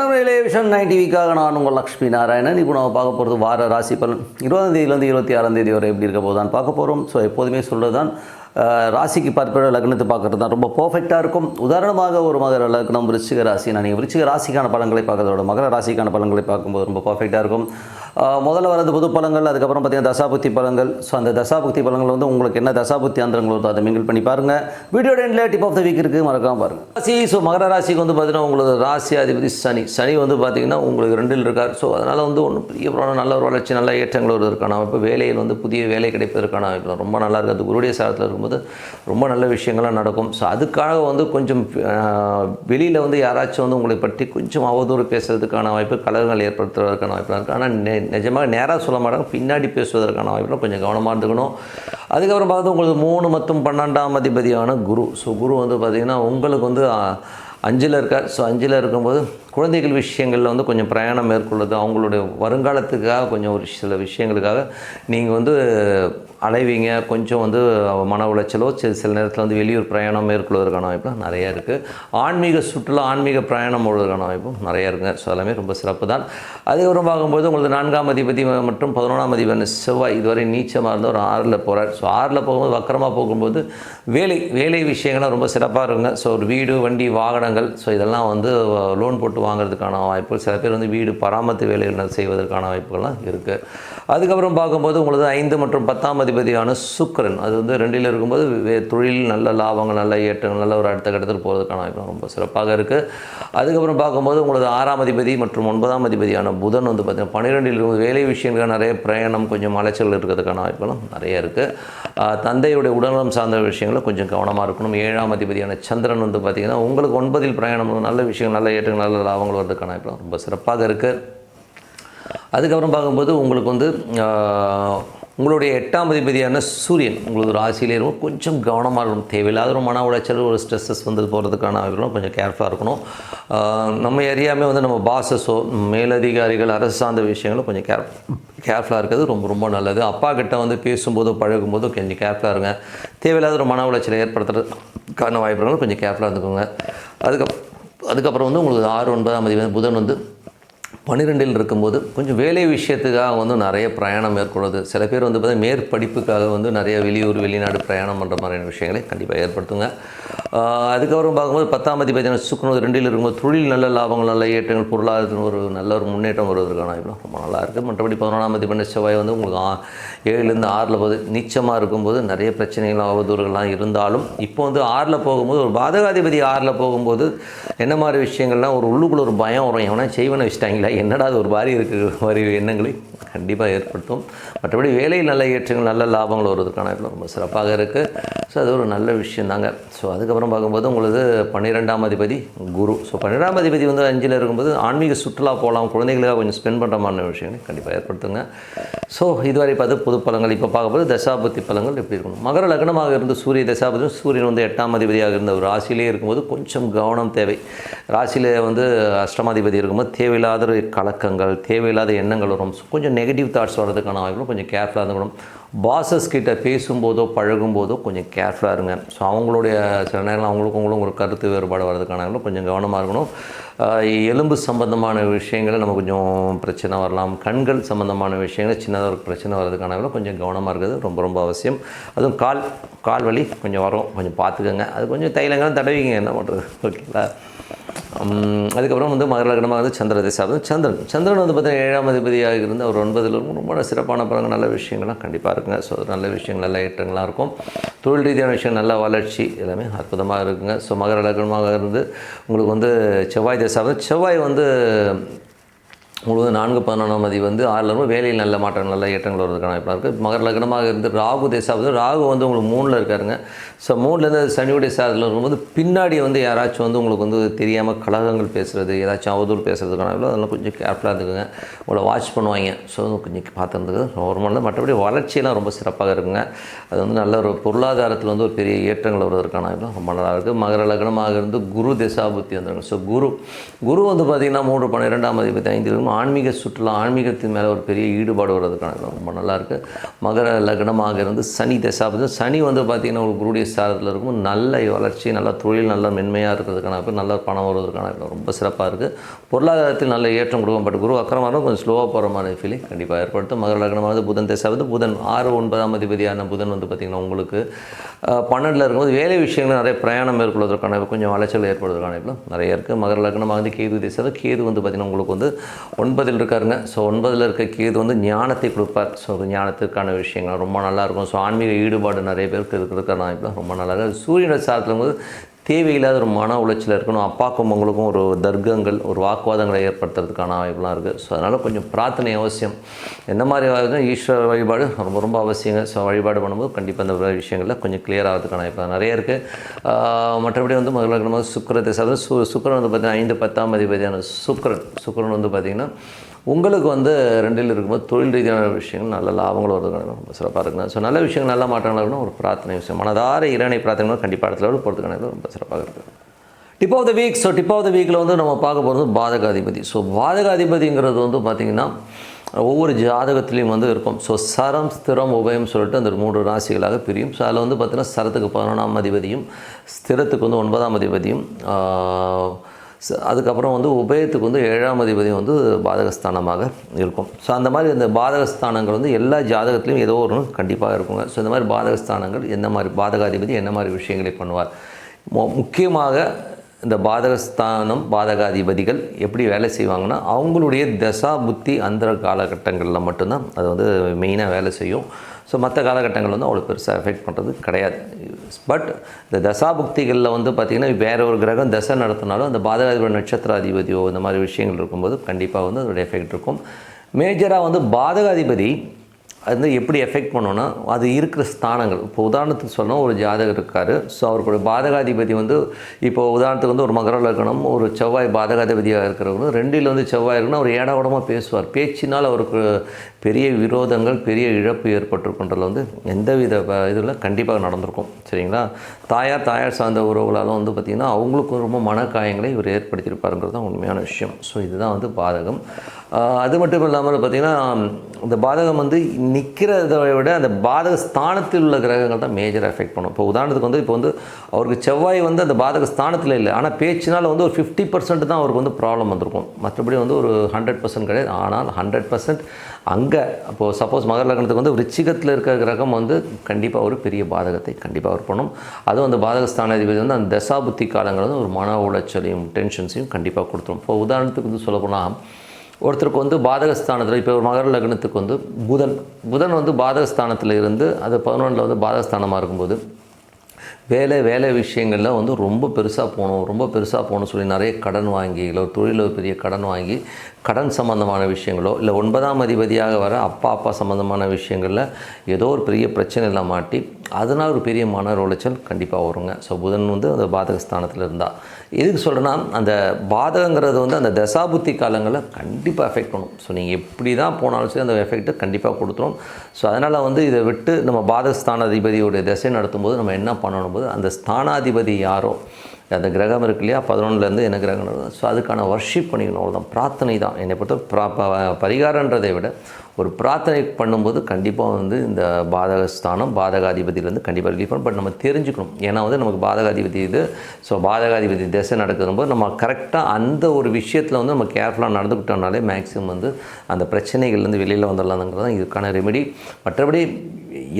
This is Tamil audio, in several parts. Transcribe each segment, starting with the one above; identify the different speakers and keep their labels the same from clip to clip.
Speaker 1: வணக்கம் விஷன் நைன் டிவிக்காக நான் உங்கள் லக்ஷ்மி நாராயணன். இப்போ நம்ம பார்க்க போகிறது வார ராசி பலன். இருபதாம் தேதியிலேருந்து இருபத்தி ஆறாம் தேதி வரை எப்படி இருக்க போதான் பார்க்க போகிறோம் ஸோ எப்போதுமே சொல்கிறது தான் ராசிக்கு பார்ப்பதோட லக்னத்தை பார்க்குறது தான் ரொம்ப பர்ஃபெக்டாக இருக்கும். உதாரணமாக ஒரு மகர லக்னம் விருச்சிக ராசி நான் நீங்கள் விருச்சிக ராசிக்கான பலன்களை பார்க்கறதோட மகர ராசிக்கான பலன்களை பார்க்கும்போது ரொம்ப பர்ஃபெக்டாக இருக்கும். முதல்ல வரது புது பழங்கள் அதுக்கப்புறம் பார்த்தீங்கன்னா தசாபுத்தி பழங்கள். ஸோ அந்த தசாபுக்தி பழங்கள் வந்து உங்களுக்கு என்ன தசாபுத்தி ஆந்திரங்கள் வருதோ அதை மிங்கிள் பண்ணி பாருங்கள் வீடியோட எண்டில் டிப் ஆஃப் த வீக் இருக்குது மறக்காம பாருங்கள் ராசி ஸோ மகர ராசிக்கு வந்து பார்த்தீங்கன்னா உங்களுக்கு ராசி அதிபதி சனி. சனி வந்து பார்த்தீங்கன்னா உங்களுக்கு ரெண்டில் இருக்கார். ஸோ அதனால் வந்து ஒன்றும் பெரிய நல்ல ஒரு வளர்ச்சி நல்ல ஏற்றங்கள் வருவதற்கான அமைப்பு. வேலையில் வந்து புதிய வேலை கிடைப்பதற்கான அமைப்பு. ரொம்ப நல்லா இருக்குது அது குருடைய சாரத்தில் இருக்கும்போது ரொம்ப நல்ல விஷயங்கள்லாம் நடக்கும். ஸோ அதுக்காக வந்து கொஞ்சம் வெளியில் வந்து யாராச்சும் வந்து உங்களை பற்றி கொஞ்சம் அவதூறு பேசுறதுக்கான வாய்ப்பு கலகங்கள் ஏற்படுத்துவதற்கான வாய்ப்பு இருக்குது ஆனால் நிஜமாக நேராக சொல்ல மாட்டாங்க பின்னாடி பேசுவதற்கான வாய்ப்புலாம் கொஞ்சம் கவனமாக இருந்துக்கணும். அதுக்கப்புறம் பார்த்து உங்களுக்கு மூணு மற்றும் பன்னெண்டாம் அதிபதியான குரு. ஸோ குரு வந்து பார்த்திங்கன்னா உங்களுக்கு வந்து அஞ்சில் இருக்கார். ஸோ அஞ்சில் இருக்கும்போது குழந்தைகள் விஷயங்களில் வந்து கொஞ்சம் பிரயாணம் மேற்கொள்வது அவங்களுடைய வருங்காலத்துக்காக கொஞ்சம் ஒரு சில விஷயங்களுக்காக நீங்கள் வந்து அலைவீங்க. கொஞ்சம் வந்து மன உளைச்சலோ சில சில நேரத்தில் வந்து வெளியூர் பிரயாணம் மேற்கொள்வதற்கான வாய்ப்புலாம் நிறையா இருக்குது ஆன்மீக சுற்றுலா ஆன்மீக பிரயாணம் போடுவதற்கான வாய்ப்பும் நிறையா இருக்குங்க. ஸோ எல்லாமே ரொம்ப சிறப்பு தான். அதுக்கப்புறம் பார்க்கும்போது உங்களுக்கு நான்காம் அதிபதி மற்றும் பதினொன்றாம் அதிபதி செவ்வாய். இதுவரை நீச்சமாக இருந்தால் ஒரு ஆறில் போகிறார் ஸோ ஆறில் போகும்போது வக்கரமாக போகும்போது வேலை வேலை விஷயங்கள்லாம் ரொம்ப சிறப்பாக இருக்குங்க. ஸோ ஒரு வீடு வண்டி வாகனங்கள். ஸோ இதெல்லாம் வந்து லோன் போட்டு வாங்குறதுக்கான வாய்ப்புகள். சில பேர் வந்து வீடு பராமரித்து வேலைகள் செய்வதற்கான வாய்ப்புகள்லாம் இருக்குது அதுக்கப்புறம் பார்க்கும்போது உங்களுக்கு ஐந்து மற்றும் பத்தாம் அதிபதியான சுக்கிரன். அது வந்து ரெண்டில் இருக்கும்போது வே- தொழில் நல்ல லாபங்கள் நல்ல ஏற்றங்கள் நல்ல ஒரு அடுத்த கட்டத்தில் போகிறதுக்கான வாய்ப்பு ரொம்ப சிறப்பாக இருக்குது அதுக்கப்புறம் பார்க்கும்போது உங்களது ஆறாம் அதிபதி மற்றும் ஒன்பதாம் அதிபதியான புதன் வந்து பார்த்திங்கன்னா பன்னிரெண்டில் இருக்கும்போது வேலை விஷயங்கள் நிறைய பிரயாணம் கொஞ்சம் அலைச்சல் இருக்கிறதுக்கான வாய்ப்புகளும் நிறைய இருக்குது தந்தையுடைய உடல்நலம் சார்ந்த விஷயங்களும் கொஞ்சம் கவனமாக இருக்கணும். ஏழாம் அதிபதியான சந்திரன் வந்து பார்த்திங்கன்னா உங்களுக்கு ஒன்பதில் பிரயாணம் நல்ல விஷயங்கள் நல்ல ஏற்றங்கள் நல்ல லாபங்கள் வர்றதுக்கான வாய்ப்புலாம் ரொம்ப சிறப்பாக இருக்குது அதுக்கப்புறம் பார்க்கும்போது உங்களுக்கு வந்து உங்களுடைய எட்டாம் அதிபதியான சூரியன் உங்களுக்கு ராசியிலே இருக்கும் கொஞ்சம் கவனமாக இருக்கணும். தேவையில்லாத ஒரு மன உளைச்சல் ஒரு ஸ்ட்ரெஸ்ஸஸ் வந்து போகிறதுக்கான வாய்ப்புகளும் கொஞ்சம் கேர்ஃபுல்லாக இருக்கணும். நம்ம ஏரியாமே வந்து நம்ம பாசஸோ மேலதிகாரிகள் அரசு சார்ந்த விஷயங்களும் கொஞ்சம் கேர் கேர்ஃபுல்லாக இருக்கிறது ரொம்ப ரொம்ப நல்லது. அப்பா கிட்ட வந்து பேசும்போதோ பழகும்போதோ கொஞ்சம் கேர்ஃபுல்லாக இருங்க. தேவையில்லாத ஒரு மன உளைச்சலை ஏற்படுத்துறதுக்கான வாய்ப்புகளும் கொஞ்சம் கேர்ஃபுல்லாக இருந்துக்கோங்க. அதுக்கப்புறம் அதுக்கப்புறம் வந்து உங்களுக்கு ஆறு ஒன்பதாம் அதிபதி புதன் வந்து பன்னிரெண்டில் இருக்கும்போது கொஞ்சம் வேலை விஷயத்துக்காக வந்து நிறைய பிரயாணம் மேற்கொள்வது. சில பேர் வந்து பார்த்தீங்கன்னா மேற்படிப்புக்காக வந்து நிறைய வெளியூர் வெளிநாடு பிரயாணம் பண்ணுற மாதிரியான விஷயங்களை கண்டிப்பாக ஏற்படுத்துங்க. அதுக்கப்புறம் பார்க்கும்போது பத்தாம் அதிபதி சுக்கரம் ரெண்டில் இருக்கும்போது தொழில் நல்ல லாபங்கள் நல்ல ஏற்றங்கள் பொருளாதாரத்தில் ஒரு நல்ல ஒரு முன்னேற்றம் வருவதற்கான வாய்ப்புலாம் ரொம்ப நல்லா இருக்குது மற்றபடி பதினொன்றாம் அதிபதி செவ்வாய் வந்து உங்களுக்கு ஏழுலேருந்து ஆறில் போது நீச்சமாக இருக்கும்போது நிறைய பிரச்சனைகள் அவதூறுகள்லாம் இருந்தாலும் இப்போ வந்து ஆறில் போகும்போது ஒரு பாதகாதிபதி ஆறில் போகும்போது என்ன மாதிரி விஷயங்கள்லாம் ஒரு உள்ளுக்குள்ள ஒரு பயம் வரும். எவனா செய்வனை வச்சுட்டாங்களா? என்னடா அது ஒரு மாதிரி இருக்கிற மாதிரி எண்ணங்களை கண்டிப்பாக ஏற்படுத்தும். மற்றபடி வேலையில் நல்ல ஏற்றங்கள் நல்ல லாபங்கள் வருவதற்கான ரொம்ப சிறப்பாக இருக்குது ஸோ அது ஒரு நல்ல விஷயம் தாங்க ஸோ அதுக்கப்புறம் பார்க்கும்போது உங்களுக்கு பன்னிரெண்டாம் அதிபதி குரு. ஸோ பன்னிரெண்டாம் அதிபதி வந்து அஞ்சில் இருக்கும்போது ஆன்மீக சுற்றுலா போகலாம் குழந்தைகளுக்காக கொஞ்சம் ஸ்பெண்ட் பண்ணுற மாதிரி விஷயங்களை கண்டிப்பாக ஏற்படுத்துங்க. ஸோ இதுவரை பார்த்து புது பலங்கள் இப்போ பார்க்கும்போது தசாபதி பலங்கள் எப்படி இருக்கணும்? மகர லக்னமாக இருந்து சூரிய தசாபதி சூரியன் வந்து எட்டாம் அதிபதியாக இருந்த ஒரு ராசியிலே இருக்கும்போது கொஞ்சம் கவனம் தேவை. ராசியில் வந்து அஷ்டமாதிபதி இருக்கும்போது தேவையில்லாத ஒரு கலக்கங்கள் தேவையில்லாத எண்ணங்கள் வரும். கொஞ்சம் நெகட்டிவ் தாட்ஸ் வர்றதுக்கான வாய்ப்புகள் கொஞ்சம் கேர்ஃபுல்லாக இருந்துக்கணும். பாசஸ் கிட்ட பேசும்போதோ பழகும்போதோ கொஞ்சம் கேர்ஃபுல்லாக இருங்க. ஸோ அவங்களுடைய சில நேரம் அவங்களுக்கும் உங்களும் ஒரு கருத்து வேறுபாடு வர்றதுக்கான கொஞ்சம் கவனமாக இருக்கணும். எலும்பு சம்பந்தமான விஷயங்களை நம்ம கொஞ்சம் பிரச்சனை வரலாம். கண்கள் சம்பந்தமான விஷயங்கள் சின்னதாக ஒரு பிரச்சனை வர்றதுக்கான கொஞ்சம் கவனமாக இருக்கிறது ரொம்ப ரொம்ப அவசியம். அதுவும் கால் கால் வலி கொஞ்சம் வரும். கொஞ்சம் பார்த்துக்கோங்க. அது கொஞ்சம் தைலங்களும் தடவிங்க என்ன பண்ணுறது ஓகேங்களா? அதுக்கப்புறம் வந்து மகர லக்னமாக வந்து சந்திர திசை. சந்திரன் சந்திரன் வந்து பார்த்தீங்கன்னா ஏழாம் அதிபதியாக இருந்து அவர் ஒன்பதில் இருக்கும் ரொம்ப சிறப்பான படங்க நல்ல விஷயங்கள்லாம் கண்டிப்பாக இருக்குங்க. ஸோ நல்ல விஷயங்கள் நல்ல ஏற்றங்களாக இருக்கும். தொழில் ரீதியான விஷயம் நல்ல வளர்ச்சி எல்லாமே அற்புதமாக இருக்குங்க. ஸோ மகர லக்னமாக இருந்து உங்களுக்கு வந்து செவ்வாய் திசை. வந்து செவ்வாய் வந்து முழுவதும் நான்கு பதினொன்றாம் மதி வந்து ஆறில் இருக்கும் வேலையில் நல்ல மாற்றங்கள் நல்ல ஏற்றங்கள் வருவதற்கான வாய்ப்பாக இருக்குது மகர லக்னமாக இருந்து ராகு தேசாவது ராகு வந்து உங்களுக்கு மூணில் இருக்காருங்க. ஸோ மூணுலேருந்து சனியுடைய சாரத்தில் இருக்கும்போது பின்னாடி வந்து யாராச்சும் வந்து உங்களுக்கு வந்து தெரியாமல் கழகங்கள் பேசுகிறது ஏதாச்சும் அவதூறு பேசுறதுக்கான வாய்ப்பு அதெல்லாம் கொஞ்சம் கேர்ஃபுல்லாக இருந்துக்குங்க. உங்களை வாட்ச் பண்ணுவாங்க. ஸோ கொஞ்சம் பார்த்துருந்துக்கு நார்மலாக மற்றபடி வளர்ச்சியெல்லாம் ரொம்ப சிறப்பாக இருக்குங்க. அது வந்து நல்ல ஒரு பொருளாதாரத்தில் வந்து ஒரு பெரிய ஏற்றங்கள் வருவதற்கான வாய்ப்பு ரொம்ப நல்லா இருக்குது மகர லக்னமாக இருந்து குரு திசாபுத்தி வந்துருங்க. ஸோ குரு குரு வந்து பார்த்திங்கன்னா மூன்று பன்னிரெண்டாம் அதிபதி ஐந்து இருக்கும் ஆன்மீக சுற்றுலா ஆன்மீகத்தின் மேலே ஒரு பெரிய ஈடுபாடு வர்றதுக்கான ரொம்ப நல்லாயிருக்கு மகர லக்னமாக இருந்து சனி தசாபதி. சனி வந்து பார்த்திங்கன்னா ஒரு குருடைய ஸ்தானத்தில் இருக்கும். நல்ல வளர்ச்சி நல்ல தொழில் நல்ல மென்மையாக இருக்கிறதுக்கான நல்ல பணம் வருவதற்கான ரொம்ப சிறப்பாக இருக்குது பொருளாதாரத்தில் நல்ல ஏற்றம் கொடுக்கும். பட் குரு அக்கரமாக கொஞ்சம் ஸ்லோவாக போகிற மாதிரி ஃபீலிங் கண்டிப்பாக ஏற்படுத்தும். மகர லக்னமானது புதன் தசாவது புதன் ஆறு ஒன்பதாம் அதிபதியான புதன் வந்து பார்த்திங்கன்னா உங்களுக்கு பன்னெண்டில் இருக்கும்போது வேலை விஷயங்கள் நிறைய பிரயாணம் மேற்கொள்வதற்கான கொஞ்சம் அலைச்சல் ஏற்படுவதற்கான நிறைய இருக்குது மகர லக்னமாக வந்து கேது திசை கேது வந்து பார்த்திங்கன்னா உங்களுக்கு வந்து ஒன்பதில் இருக்காருங்க. ஸோ ஒன்பதில் இருக்க கேது வந்து ஞானத்தை கொடுப்பார். ஸோ ஞானத்திற்கான விஷயங்கள். ரொம்ப நல்லாயிருக்கும். ஸோ ஆன்மீக ஈடுபாடு நிறைய பேருக்கு இருக்கிறதுக்கான வாய்ப்பு ரொம்ப நல்லா இருக்குது சூரியன சாரத்தில் வந்து தேவையில்லாத ஒரு மன உளைச்சல் இருக்கணும். அப்பாக்கும் உங்களுக்கும் ஒரு தர்க்கங்கள் ஒரு வாக்குவாதங்களை ஏற்படுத்துறதுக்கான வாய்ப்புலாம் இருக்குது ஸோ அதனால் கொஞ்சம் பிரார்த்தனை அவசியம். எந்த மாதிரி ஈஸ்வர வழிபாடு ரொம்ப ரொம்ப அவசியங்க. ஸோ வழிபாடு பண்ணும்போது கண்டிப்பாக அந்த விஷயங்களில் கொஞ்சம் கிளியர் ஆகிறதுக்கான வாய்ப்பு நிறைய இருக்குது மற்றபடி வந்து முதல்ல சுக்கரத்தை சார் சு சுக்கரன் வந்து பார்த்திங்கன்னா ஐந்து பத்தாம் அதிபதியான சுக்கரன். சுக்கரன் வந்து பார்த்திங்கன்னா உங்களுக்கு வந்து ரெண்டில் இருக்கும்போது தொழில் ரீதியான விஷயங்கள் நல்ல லாபங்கள் வருவதற்கான ரொம்ப சிறப்பாக இருக்குங்க. ஸோ நல்ல விஷயங்கள் நல்ல மாற்றங்கள் ஒரு பிரார்த்தனை விஷயம். மனதார இறைவனை பிரார்த்தனை கண்டிப்பாக இடத்துல போகிறதுக்கான ரொம்ப சிறப்பாக இருக்குது tip of the week so tip of the வீக்கில் வந்து நம்ம பார்க்க போகிறது பாதகாதிபதி. ஸோ பாதகாதிபதிங்கிறது வந்து பார்த்திங்கன்னா ஒவ்வொரு ஜாதகத்துலேயும் வந்து இருக்கும். ஸோ சரம் ஸ்திரம் உபயம் சொல்லிட்டு அந்த மூன்று ராசிகளாக பிரியும். ஸோ அதில் வந்து பார்த்திங்கன்னா சரத்துக்கு பதினொன்றாம் அதிபதியும் ஸ்திரத்துக்கு வந்து ஒன்பதாம் அதிபதியும் அதுக்கப்புறம் வந்து உபயத்துக்கு வந்து ஏழாம் அதிபதியும் வந்து பாதகஸ்தானமாக இருக்கும். ஸோ அந்த மாதிரி இந்த பாதகஸ்தானங்கள் வந்து எல்லா ஜாதகத்துலையும் ஏதோ ஒரு கண்டிப்பாக இருக்குங்க. ஸோ இந்த மாதிரி பாதகஸ்தானங்கள் என்ன மாதிரி பாதகாதிபதி என்ன மாதிரி விஷயங்களை பண்ணுவார்? மு- முக்கியமாக இந்த பாதகஸ்தானம் பாதகாதிபதிகள் எப்படி வேலை செய்வாங்கன்னா அவங்களுடைய தசா புத்தி அந்த காலகட்டங்களில் மட்டும்தான் அது வந்து மெயினாக வேலை செய்யும். ஸோ மற்ற காலகட்டங்கள் வந்து அவ்வளோ பெருசாக எஃபெக்ட் பண்ணுறது கிடையாது. பட் இந்த தசாபுக்திகளில் வந்து பார்த்திங்கன்னா வேற ஒரு கிரகம் தசை நடத்தினாலும் அந்த பாதகாதிபதி நட்சத்திராதிபதியோ இந்த மாதிரி விஷயங்கள் இருக்கும்போது கண்டிப்பாக வந்து அதோடைய எஃபெக்ட் இருக்கும். மேஜராக வந்து பாதகாதிபதி அது வந்து எப்படி எஃபெக்ட் பண்ணோன்னா அது இருக்கிற ஸ்தானங்கள். இப்போ உதாரணத்துக்கு சொன்னால் ஒரு ஜாதகர் இருக்கார். ஸோ அவருடைய பாதகாதிபதி வந்து இப்போ உதாரணத்துக்கு வந்து ஒரு மகர லக்னம் ஒரு செவ்வாய் பாதகாதிபதியாக இருக்கிறவங்க ரெண்டில் வந்து செவ்வாய் இருக்குன்னா அவர் ஏடாவிடமாக பேசுவார். பேச்சினால் அவருக்கு பெரிய விரோதங்கள் பெரிய இழப்பு ஏற்பட்டிருக்குன்றதுல வந்து எந்தவித வித இதில் கண்டிப்பாக நடந்திருக்கும். சரிங்களா? தாயார் தாயார் சார்ந்த உறவுகளாலும் வந்து பார்த்திங்கன்னா அவங்களுக்கும் ரொம்ப மன காயங்களை இவர் ஏற்படுத்தியிருப்பாருங்கிறது தான் உண்மையான விஷயம். ஸோ இதுதான் வந்து பாதகம். அது மட்டும் இல்லாமல் பார்த்திங்கன்னா இந்த பாதகம் வந்து நிற்கிறத விட அந்த பாதக ஸ்தானத்தில் உள்ள கிரகங்கள் தான் மேஜர் எஃபெக்ட் பண்ணும். இப்போ உதாரணத்துக்கு வந்து இப்போ வந்து அவருக்கு செவ்வாய் வந்து அந்த பாதக ஸ்தானத்தில் இல்லை. ஆனால் பேச்சினால் வந்து ஒரு ஃபிஃப்டி பர்சன்ட் தான் அவருக்கு வந்து ப்ராப்ளம் வந்திருக்கும். மற்றபடி வந்து ஒரு ஹண்ட்ரட் பர்சன்ட் கிடையாது. ஆனால் ஹண்ட்ரட் பர்சன்ட் அங்கே அப்போது சப்போஸ் மகர லக்னத்துக்கு வந்து விருச்சிகத்தில் இருக்கிற கிரகம் வந்து கண்டிப்பாக ஒரு பெரிய பாதகத்தை கண்டிப்பாக அவர் பண்ணும். அதுவும் அந்த பாதகஸ்தானாதிபதி வந்து அந்த தசாபுத்தி காலங்கள் வந்து ஒரு மன உளைச்சலையும் டென்ஷன்ஸையும் கண்டிப்பாக கொடுத்துரும். இப்போ உதாரணத்துக்கு வந்து சொல்லப்போனால் ஒருத்தருக்கு வந்து பாதகஸ்தானத்தில் இப்போ ஒரு மகர லக்னத்துக்கு வந்து புதன். புதன் வந்து பாதகஸ்தானத்தில் இருந்து அது பதினொன்றில் வந்து பாதகஸ்தானமாக இருக்கும்போது வேலை வேலை விஷயங்களில் வந்து ரொம்ப பெருசாக போகணும் ரொம்ப பெருசாக போகணும்னு சொல்லி நிறைய கடன் வாங்கி இல்லை ஒரு தொழிலில் ஒரு பெரிய கடன் வாங்கி கடன் சம்மந்தமான விஷயங்களோ இல்லை ஒன்பதாம் அதிபதியாக வர அப்பா அப்பா சம்மந்தமான விஷயங்களில் ஏதோ ஒரு பெரிய பிரச்சனையில் மாட்டி அதனால் ஒரு பெரிய மன உளைச்சல் கண்டிப்பாக வருங்க. ஸோ புதன் வந்து அந்த பாதகஸ்தானத்தில் இருந்தால் எதுக்கு சொல்கிறேன்னா அந்த பாதகங்கிறது வந்து அந்த தசாபுத்தி காலங்களில் கண்டிப்பாக எஃபெக்ட் பண்ணும். ஸோ நீங்கள் எப்படி தான் போனாலும் சரி அந்த எஃபெக்ட்டை கண்டிப்பாக கொடுத்துரும். ஸோ அதனால் வந்து இதை விட்டு நம்ம பாதக பாதகஸ்தானாதிபதியோடைய திசை நடத்தும்போது நம்ம என்ன பண்ணணும் போது அந்த ஸ்தானாதிபதி யாரோ அந்த கிரகம் இருக்கு இல்லையா? பதினொன்றுலேருந்து என்ன கிரகம் நடக்குது ஸோ அதுக்கான வர்ஷிப் பண்ணிக்கணும். அவ்வளோதான் பிரார்த்தனை தான். என்னை பொறுத்த ப்ரா ப- பரிகாரன்றதை விட ஒரு பிரார்த்தனை பண்ணும்போது கண்டிப்பாக வந்து இந்த பாதகஸ்தானம் பாதகாதிபதியிலேருந்து கண்டிப்பாக ரிலீஃப் பண்ணும் பட் நம்ம தெரிஞ்சுக்கணும். ஏன்னா வந்து நமக்கு பாதகாதிபதி இது. ஸோ பாதகாதிபதி திசை நடக்கும்போது நம்ம கரெக்டாக அந்த ஒரு விஷயத்தில் வந்து நம்ம கேர்ஃபுல்லாக நடந்துக்கிட்டோம்னாலே மேக்ஸிமம் வந்து அந்த பிரச்சனைகள்லேருந்து வெளியில் வந்துடலாம்ங்கிறது தான் இதுக்கான ரெமெடி மற்றபடி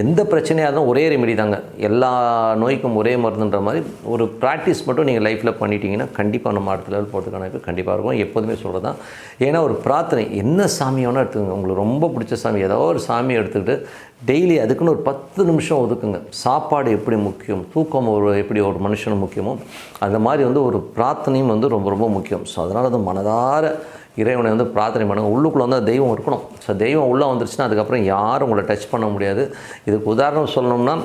Speaker 1: எந்த பிரச்சனையாக இருந்தாலும் ஒரே ரெமெடி தாங்க. எல்லா நோய்க்கும் ஒரே மருந்துன்ற மாதிரி ஒரு ப்ராக்டிஸ் மட்டும் நீங்கள் லைஃப்பில் பண்ணிட்டீங்கன்னா கண்டிப்பாக நம்ம அடுத்த லெவல் போகிறதுக்கான வாய்ப்பு கண்டிப்பாக இருக்கும். எப்போதுமே சொல்கிறது தான் ஏன்னா ஒரு பிரார்த்தனை என்ன சாமி வேணால் எடுத்துக்கோங்க. உங்களுக்கு ரொம்ப பிடிச்ச சாமி ஏதோ ஒரு சாமியை எடுத்துக்கிட்டு டெய்லி அதுக்குன்னு ஒரு பத்து நிமிஷம் ஒதுக்குங்க. சாப்பாடு எப்படி முக்கியம் தூக்கம் ஒரு எப்படி ஒரு மனுஷனுக்கு முக்கியமோ அந்த மாதிரி வந்து ஒரு பிரார்த்தனையும் வந்து ரொம்ப ரொம்ப முக்கியம். ஸோ அதனால் வந்து மனதார இறைவனை வந்து பிரார்த்தனை பண்ணுங்கள் உள்ளுக்குள்ளே வந்து தெய்வம் இருக்கணும். ஸோ தெய்வம் உள்ளே வந்துருச்சுன்னா அதுக்கப்புறம் யாரும் உங்களை டச் பண்ண முடியாது. இதுக்கு உதாரணம் சொல்லணும்னா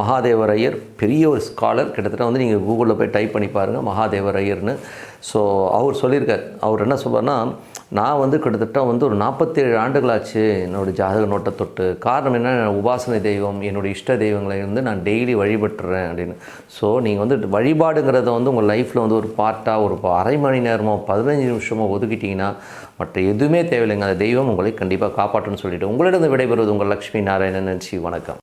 Speaker 1: மகாதேவர் ஐயர் பெரிய ஒரு ஸ்காலர் கிட்டத்தட்ட வந்து நீங்கள் கூகுளில் போய் டைப் பண்ணி பாருங்கள் மகாதேவர் ஐயர்னு ஸோ அவர் சொல்லியிருக்கார். அவர் என்ன சொல்வார்னா நான் வந்து கிட்டத்தட்ட வந்து ஒரு நாற்பத்தேழு ஆண்டுகளாச்சு என்னோடய ஜாதக நோட்டை தொட்டு. காரணம் என்ன? உபாசனை தெய்வம் என்னுடைய இஷ்ட தெய்வங்களை வந்து நான் டெய்லி வழிபட்டுறேன் அப்படின்னு. ஸோ நீங்கள் வந்து வழிபாடுங்கிறத வந்து உங்கள் லைஃப்பில் வந்து ஒரு பார்ட்டாக ஒரு அரை மணி நேரமோ பதினஞ்சு நிமிஷமோ ஒதுக்கிட்டிங்கன்னா மற்ற எதுவுமே தேவையில்லைங்க. அந்த தெய்வம் உங்களை கண்டிப்பாக காப்பாற்றுன்னு சொல்லிவிட்டு உங்களிடம் விடைபெறுவது உங்கள் லக்ஷ்மி நாராயணன் நன்றி வணக்கம்.